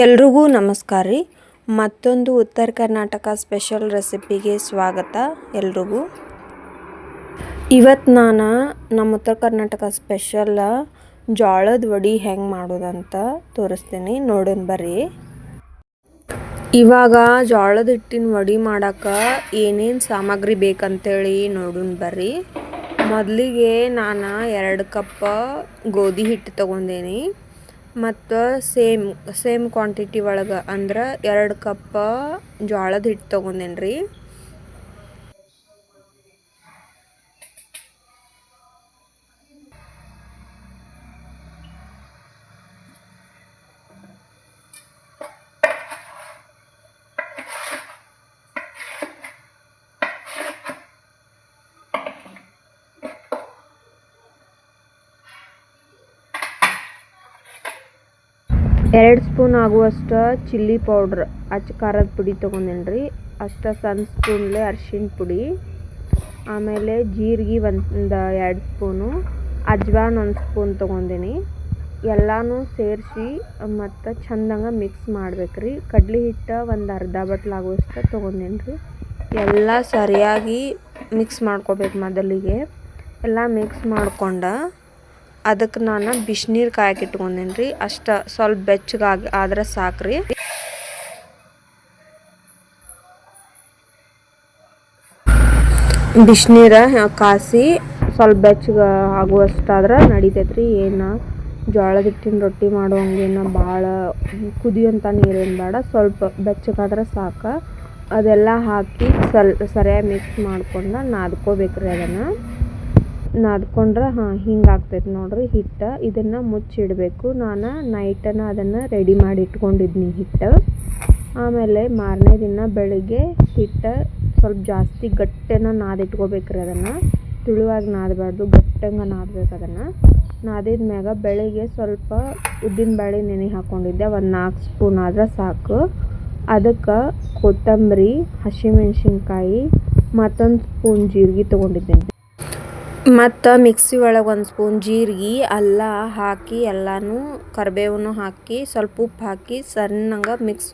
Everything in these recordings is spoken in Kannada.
ಎಲ್ರಿಗೂ ನಮಸ್ಕಾರ ರೀ. ಮತ್ತೊಂದು ಉತ್ತರ ಕರ್ನಾಟಕ ಸ್ಪೆಷಲ್ ರೆಸಿಪಿಗೆ ಸ್ವಾಗತ ಎಲ್ರಿಗೂ. ಇವತ್ತು ನಾನು ನಮ್ಮ ಉತ್ತರ ಕರ್ನಾಟಕ ಸ್ಪೆಷಲ್ ಜೋಳದ ವಡಿ ಹೆಂಗೆ ಮಾಡೋದಂತ ತೋರಿಸ್ತೀನಿ. ನೋಡೋಣ ಬರ್ರಿ. ಇವಾಗ ಜೋಳದ ಹಿಟ್ಟಿನ ವಡಿ ಮಾಡೋಕೆ ಏನೇನು ಸಾಮಗ್ರಿ ಬೇಕಂತೇಳಿ ನೋಡೋಣ ಬರ್ರಿ. ಮೊದಲಿಗೆ ನಾನು ಎರಡು ಕಪ್ ಗೋಧಿ ಹಿಟ್ಟು ತೊಗೊಂಡೇನಿ. ಮತ್ತು ಸೇಮ್ ಸೇಮ್ ಕ್ವಾಂಟಿಟಿ ಒಳಗೆ ಅಂದ್ರೆ ಎರಡು ಕಪ್ಪ ಜೋಳದ ಹಿಟ್ಟು ತೊಗೊಂಡೇನ್ರಿ. ಎರಡು ಸ್ಪೂನ್ ಆಗುವಷ್ಟು ಚಿಲ್ಲಿ ಪೌಡ್ರ್ ಅಚ್ಚ ಖಾರದ ಪುಡಿ ತೊಗೊಂಡೇನಿ ರೀ ಅಷ್ಟು ಸಣ್ಣ ಸ್ಪೂನ್ಲೆ ಅರ್ಶಿಣ ಪುಡಿ. ಆಮೇಲೆ ಜೀರಿಗೆ ಒಂದು ಎರಡು ಸ್ಪೂನು. ಅಜ್ವಾನ್ ಒಂದು ಸ್ಪೂನ್ ತೊಗೊಂಡೇನಿ. ಎಲ್ಲನೂ ಸೇರಿಸಿ ಮತ್ತು ಚಂದಂಗೆ ಮಿಕ್ಸ್ ಮಾಡ್ಬೇಕು ರೀ ಕಡ್ಲೆ ಹಿಟ್ಟು ಒಂದು ಅರ್ಧ ಬಟ್ಲು ಆಗುವಷ್ಟು ತೊಗೊಂಡೇನಿ ರೀ ಎಲ್ಲ ಸರಿಯಾಗಿ ಮಿಕ್ಸ್ ಮಾಡ್ಕೋಬೇಕು ಮೊದಲಿಗೆ. ಎಲ್ಲ ಮಿಕ್ಸ್ ಮಾಡ್ಕೊಂಡು ಅದಕ್ಕೆ ನಾನು ಬಿಸಿನೀರು ಕಾಯಕ್ಕೆ ಇಟ್ಕೊಂಡೇನಿ ರೀ. ಅಷ್ಟು ಸ್ವಲ್ಪ ಬೆಚ್ಚಗಾಗಿ ಆದ್ರೆ ಸಾಕು ರೀ. ಬಿಸಿನೀರ ಕಾಸಿ ಸ್ವಲ್ಪ ಬೆಚ್ಚಗೆ ಆಗುವಷ್ಟಾದ್ರೆ ನಡಿತೈತೆ ರೀ. ಏನು ಜೋಳದ ಹಿಟ್ಟಿನ ರೊಟ್ಟಿ ಮಾಡುವಂಗೇನು ಭಾಳ ಕುದಿಯೋಂಥ ನೀರೇನು ಬೇಡ, ಸ್ವಲ್ಪ ಬೆಚ್ಚಗಾದ್ರೆ ಸಾಕು. ಅದೆಲ್ಲ ಹಾಕಿ ಸಲ್, ಸರಿಯಾಗಿ ಮಿಕ್ಸ್ ಮಾಡ್ಕೊಂಡು ನಾದ್ಕೋಬೇಕು ರೀ ಅದನ್ನು. ನಾದ್ಕೊಂಡ್ರೆ, ಹಾಂ ಹಿಂಗೆ ಆಗ್ತೈತೆ ನೋಡಿರಿ ಹಿಟ್ಟು. ಇದನ್ನು ಮುಚ್ಚಿಡಬೇಕು. ನಾನು ನೈಟನ ಅದನ್ನು ರೆಡಿ ಮಾಡಿ ಇಟ್ಕೊಂಡಿದ್ನಿ ಹಿಟ್ಟು. ಆಮೇಲೆ ಮಾರನೇ ದಿನ ಬೆಳಗ್ಗೆ ಹಿಟ್ಟು ಸ್ವಲ್ಪ ಜಾಸ್ತಿ ಗಟ್ಟಿನ ನಾದಿಟ್ಕೋಬೇಕ್ರಿ ಅದನ್ನು. ತುಳುವಾಗಿ ನಾದಬಾರ್ದು, ಗಟ್ಟಂಗೆ ನಾದಬೇಕು ಅದನ್ನು. ನಾದಿದ ಮ್ಯಾಗ ಬೆಳಗ್ಗೆ ಸ್ವಲ್ಪ ಉದ್ದಿನಬೇಳೆ ನೆನೆ ಹಾಕ್ಕೊಂಡಿದ್ದೆ ಒಂದು ನಾಲ್ಕು ಸ್ಪೂನ್ ಆದ್ರೆ ಸಾಕು. ಅದಕ್ಕೆ ಕೊತ್ತಂಬರಿ, ಹಸಿಮೆಣ್ಸಿನ್ಕಾಯಿ, ಮತ್ತೊಂದು ಸ್ಪೂನ್ ಜೀರಿಗೆ ತೊಗೊಂಡಿದ್ದೇನೆ. ಮತ್ತು ಮಿಕ್ಸಿ ಒಳಗೆ ಒಂದು ಸ್ಪೂನ್ ಜೀರಿಗೆ, ಅಲ್ಲ ಹಾಕಿ ಎಲ್ಲನೂ ಕರಿಬೇವನ್ನು ಹಾಕಿ, ಸ್ವಲ್ಪ ಉಪ್ಪು ಹಾಕಿ ಸಣ್ಣಗೆ ಮಿಕ್ಸ್,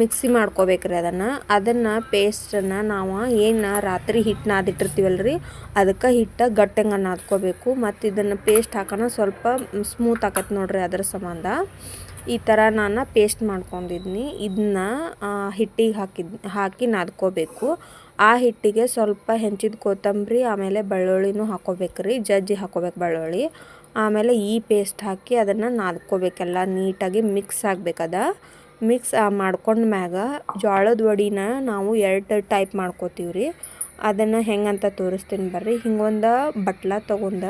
ಮಿಕ್ಸಿ ಮಾಡ್ಕೋಬೇಕ್ರಿ ಅದನ್ನು. ಅದನ್ನು ಪೇಸ್ಟನ್ನು ನಾವು ಏನು ರಾತ್ರಿ ಹಿಟ್ಟು ನಾದಿಟ್ಟಿರ್ತೀವಲ್ಲ ರೀ ಅದಕ್ಕೆ ಹಿಟ್ಟು ಗಟ್ಟಂಗೆ ನಾದ್ಕೋಬೇಕು. ಮತ್ತು ಇದನ್ನು ಪೇಸ್ಟ್ ಹಾಕೋಣ ಸ್ವಲ್ಪ ಸ್ಮೂತ್ ಆಕತ್ತೆ ನೋಡ್ರಿ ಅದರ ಸಂಬಂಧ. ಈ ಥರ ನಾನು ಪೇಸ್ಟ್ ಮಾಡ್ಕೊಂಡಿದ್ನಿ. ಇದನ್ನ ಹಿಟ್ಟಿಗೆ ಹಾಕಿದ್, ಹಾಕಿ ನಾದ್ಕೋಬೇಕು. ಆ ಹಿಟ್ಟಿಗೆ ಸ್ವಲ್ಪ ಹೆಂಚಿದ ಕೊತ್ತಂಬರಿ, ಆಮೇಲೆ ಬೆಳ್ಳುಳ್ಳಿನೂ ಹಾಕೋಬೇಕು ರೀ, ಜಜ್ಜಿ ಹಾಕೋಬೇಕು ಬೆಳ್ಳುಳ್ಳಿ. ಆಮೇಲೆ ಈ ಪೇಸ್ಟ್ ಹಾಕಿ ಅದನ್ನು ನಾದ್ಕೋಬೇಕೆಲ್ಲ ನೀಟಾಗಿ ಮಿಕ್ಸ್ ಆಗಬೇಕದ ಮಿಕ್ಸ್ ಮಾಡ್ಕೊಂಡ ಮ್ಯಾಗ ಜೋಳದ ವಡಿನ ನಾವು ಎರಡು ಟೈಪ್ ಮಾಡ್ಕೋತೀವಿ ರೀ. ಅದನ್ನು ಹೆಂಗಂತ ತೋರಿಸ್ತೀನಿ ಬರ್ರಿ ಹಿಂಗೊಂದು ಬಟ್ಲ ತೊಗೊಂಡ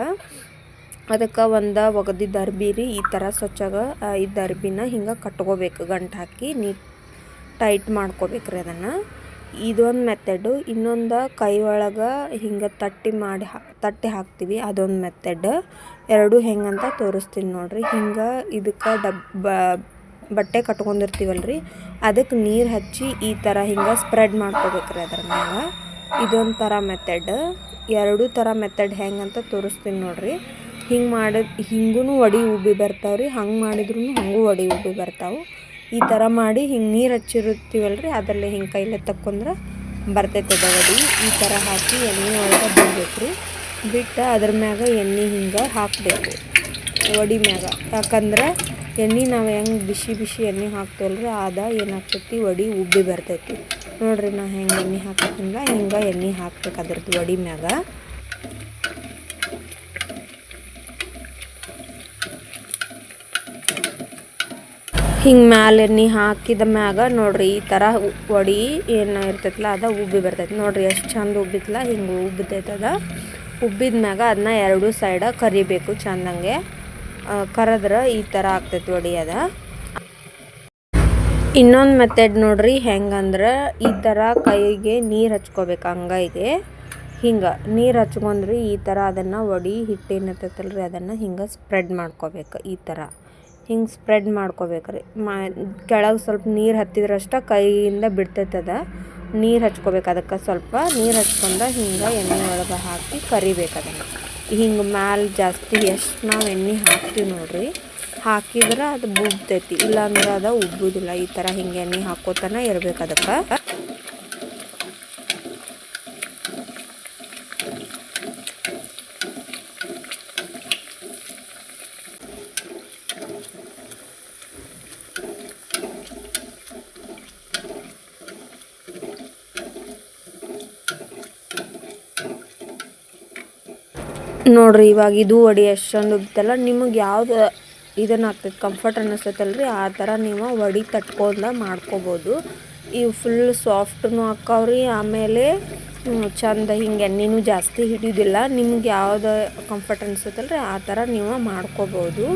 ಅದಕ್ಕೆ ಒಂದು ಒಗದಿದ್ದ ಅರ್ಬಿ ರೀ, ಈ ಥರ ಸ್ವಚ್ಛಾಗ ಇದ್ದ ಅರ್ಬಿನ ಹಿಂಗೆ ಕಟ್ಕೋಬೇಕು, ಗಂಟು ಹಾಕಿ ನೀಟ್ ಟೈಟ್ ಮಾಡ್ಕೋಬೇಕ್ರಿ ಅದನ್ನು. ಇದೊಂದು ಮೆಥಡ್ ಇನ್ನೊಂದು ಕೈ ಒಳಗೆ ಹಿಂಗೆ ತಟ್ಟಿ ಮಾಡಿ ಹಾ, ತಟ್ಟಿ ಹಾಕ್ತೀವಿ, ಅದೊಂದು ಮೆಥಡ್ ಎರಡು ಹೆಂಗಂತ ತೋರಿಸ್ತೀನಿ ನೋಡಿರಿ. ಹಿಂಗೆ ಇದಕ್ಕೆ ಡಬ್ಬ ಬಟ್ಟೆ ಕಟ್ಕೊಂಡಿರ್ತೀವಲ್ಲ ರೀ ಅದಕ್ಕೆ ನೀರು ಹಚ್ಚಿ ಈ ಥರ ಹಿಂಗೆ ಸ್ಪ್ರೆಡ್ ಮಾಡ್ಕೋಬೇಕ್ರಿ ಅದ್ರ ಮ್ಯಾಗ ಇದೊಂದು ಥರ ಮೆಥಡ್ ಎರಡು ಥರ ಮೆಥಡ್ ಹೆಂಗಂತ ತೋರಿಸ್ತೀನಿ ನೋಡಿರಿ. ಹಿಂಗೆ ಮಾಡಿದ ಹಿಂಗೂ ಒಡಿ ಉಬ್ಬಿ ಬರ್ತಾವೆ ರೀ ಹಂಗೆ ಮಾಡಿದ್ರೂ ಹಂಗೂ ಒಡಿ ಉಬ್ಬಿ ಬರ್ತಾವೆ. ಈ ಥರ ಮಾಡಿ ಹಿಂಗೆ ನೀರು ಹಚ್ಚಿರುತ್ತೀವಲ್ಲ ರೀ ಅದರಲ್ಲಿ ಹಿಂಗೆ ಕೈಲೇ ತಕ್ಕೊಂಡ್ರೆ ಬರ್ತೈತೆ ವಡಿ ಈ ಥರ ಹಾಕಿ ಎಣ್ಣೆ ಒಳಗೆ ಬಿಡ್ಬೇಕು ರೀ ಬಿಟ್ಟು ಅದ್ರ ಮ್ಯಾಗ ಎಣ್ಣೆ ಹಿಂಗೆ ಹಾಕಬೇಕು. ವಡಿ ಮ್ಯಾಗ. ಯಾಕಂದ್ರೆ ಎಣ್ಣೆ ನಾವು ಹೆಂಗೆ ಬಿಸಿ ಬಿಸಿ ಎಣ್ಣೆ ಹಾಕ್ತೀವಲ್ಲ ರೀ ಆದ ಏನಾಗ್ತೈತಿ, ವಡಿ ಉಬ್ಬಿ ಬರ್ತೈತಿ. ನೋಡ್ರಿ ನಾ ಹೆಂಗೆ ಎಣ್ಣೆ ಹಾಕತ್ತಿಲ್ಲ ಹಿಂಗೆ ಎಣ್ಣೆ ಹಾಕ್ಬೇಕು ಅದ್ರದ್ದು ವಡಿ ಮ್ಯಾಗ. ಹಿಂಗೆ ಮ್ಯಾಲೆ ಎಣ್ಣೆ ಹಾಕಿದ ಮ್ಯಾಗ ನೋಡ್ರಿ ಈ ಥರ ಒಡಿ ಏನು ಇರ್ತೈತಲ್ಲ ಅದ ಉಬ್ಬಿ ಬರ್ತೈತೆ. ನೋಡ್ರಿ ಎಷ್ಟು ಚಂದ ಉಬ್ಬಿತ್ತಲ್ಲ ಹಿಂಗೆ ಉಬ್ಬಿತೈತದ ಉಬ್ಬಿದ ಮ್ಯಾಗ ಅದನ್ನ ಎರಡು ಸೈಡ ಕರಿಬೇಕು ಚಂದಂಗೆ. ಕರೆದ್ರೆ ಈ ಥರ ಆಗ್ತೈತಿ ಒಡಿ ಅದ. ಇನ್ನೊಂದು ಮೆಥಡ್ ನೋಡ್ರಿ ಹೆಂಗಂದ್ರೆ ಈ ಥರ ಕೈಗೆ ನೀರು ಹಚ್ಕೋಬೇಕು ಅಂಗೈಗೆ ಹಿಂಗೆ ನೀರು ಹಚ್ಕೊಂಡ್ರಿ ಈ ಥರ ಅದನ್ನು ಒಡಿ ಹಿಟ್ಟೇನಿರ್ತೈತಲ್ರಿ ಅದನ್ನು ಹಿಂಗೆ ಸ್ಪ್ರೆಡ್ ಮಾಡ್ಕೋಬೇಕು ಈ ಥರ ಹಿಂಗೆ ಸ್ಪ್ರೆಡ್ ಮಾಡ್ಕೋಬೇಕ್ರಿ. ಮಾ, ಕೆಳಗೆ ಸ್ವಲ್ಪ ನೀರು ಹತ್ತಿದ್ರಷ್ಟ ಕೈಯಿಂದ ಬಿಡ್ತೈತದ, ನೀರು ಹಚ್ಕೋಬೇಕು ಅದಕ್ಕೆ ಸ್ವಲ್ಪ ನೀರು ಹಚ್ಕೊಂಡು ಹಿಂಗೆ ಎಣ್ಣೆ ಒಳಗೆ ಹಾಕಿ ಕರಿಬೇಕು ಅದನ್ನು. ಹಿಂಗೆ ಮ್ಯಾಲೆ ಜಾಸ್ತಿ ಎಷ್ಟು ನಾವು ಎಣ್ಣೆ ಹಾಕ್ತೀವಿ ನೋಡ್ರಿ, ಹಾಕಿದ್ರೆ ಅದು ಬುಬ್ತೈತಿ ಇಲ್ಲಾಂದ್ರೆ ಅದು ಉಬ್ಬುದಿಲ್ಲ. ಈ ಥರ ಹಿಂಗೆ ಎಣ್ಣೆ ಹಾಕೋತನ ಇರ್ಬೇಕು ಅದಕ್ಕೆ. ನೋಡ್ರಿ, ಇವಾಗ ಇದು ಒಡಿ ಎಷ್ಟೊಂದು ಉಬ್ತಲ್ಲ ನಿಮಗೆ ಯಾವುದು ಇದನ್ನು ಆಗ್ತೈತೆ ಕಂಫರ್ಟ್ ಅನ್ನಿಸ್ತೈತಲ್ರಿ, ಆ ಥರ ನೀವು ಒಡಿ ತಟ್ಕೊಂಡ ಮಾಡ್ಕೋಬೋದು. ಇವು ಫುಲ್ ಸಾಫ್ಟ್ನು ಹಾಕವ್ರಿ, ಆಮೇಲೆ ಚಂದ ಹಿಂಗೆ ಎಣ್ಣೆನೂ ಜಾಸ್ತಿ ಹಿಡಿಯೋದಿಲ್ಲ ನಿಮ್ಗೆ ಯಾವುದು ಕಂಫರ್ಟ್ ಅನ್ಸುತ್ತಲ್ರಿ ಆ ಥರ ನೀವು ಮಾಡ್ಕೋಬೋದು.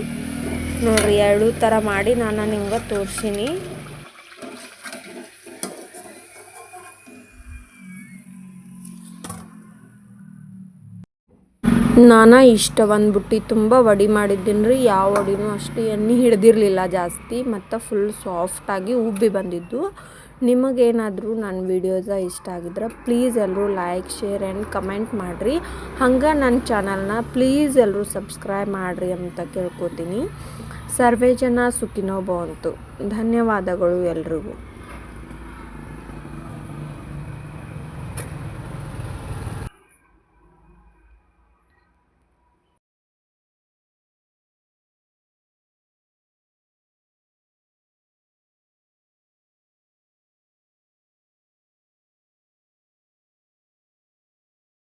ನೋಡ್ರಿ, ಎರಡೂ ಥರ ಮಾಡಿ ನಾನು ನಿಮ್ಗೆ ತೋರಿಸೀನಿ. ನಾನು ಇಷ್ಟ ಬಂದ್ಬಿಟ್ಟು ಬುಟ್ಟಿ ತುಂಬ ವಡಿ ಮಾಡಿದ್ದೀನಿ ರೀ. ಯಾವ ವಡಿನೂ ಅಷ್ಟು ಎಣ್ಣೆ ಹಿಡ್ದಿರಲಿಲ್ಲ ಜಾಸ್ತಿ. ಮತ್ತು ಫುಲ್ ಸಾಫ್ಟಾಗಿ ಉಬ್ಬಿ ಬಂದಿದ್ದು. ನಿಮಗೇನಾದರೂ ನನ್ನ ವೀಡಿಯೋಸ ಇಷ್ಟ ಆಗಿದ್ರೆ ಪ್ಲೀಸ್ ಎಲ್ಲರೂ ಲೈಕ್ ಶೇರ್ ಆ್ಯಂಡ್ ಕಮೆಂಟ್ ಮಾಡಿರಿ. ಹಂಗೆ ನನ್ನ ಚಾನಲ್ನ ಪ್ಲೀಸ್ ಎಲ್ಲರೂ ಸಬ್ಸ್ಕ್ರೈಬ್ ಮಾಡಿರಿ ಅಂತ ಕೇಳ್ಕೊತೀನಿ. ಸರ್ವೇ ಜನ ಸುಖಿನೋ ಬಂತು ಧನ್ಯವಾದಗಳು ಎಲ್ರಿಗೂ.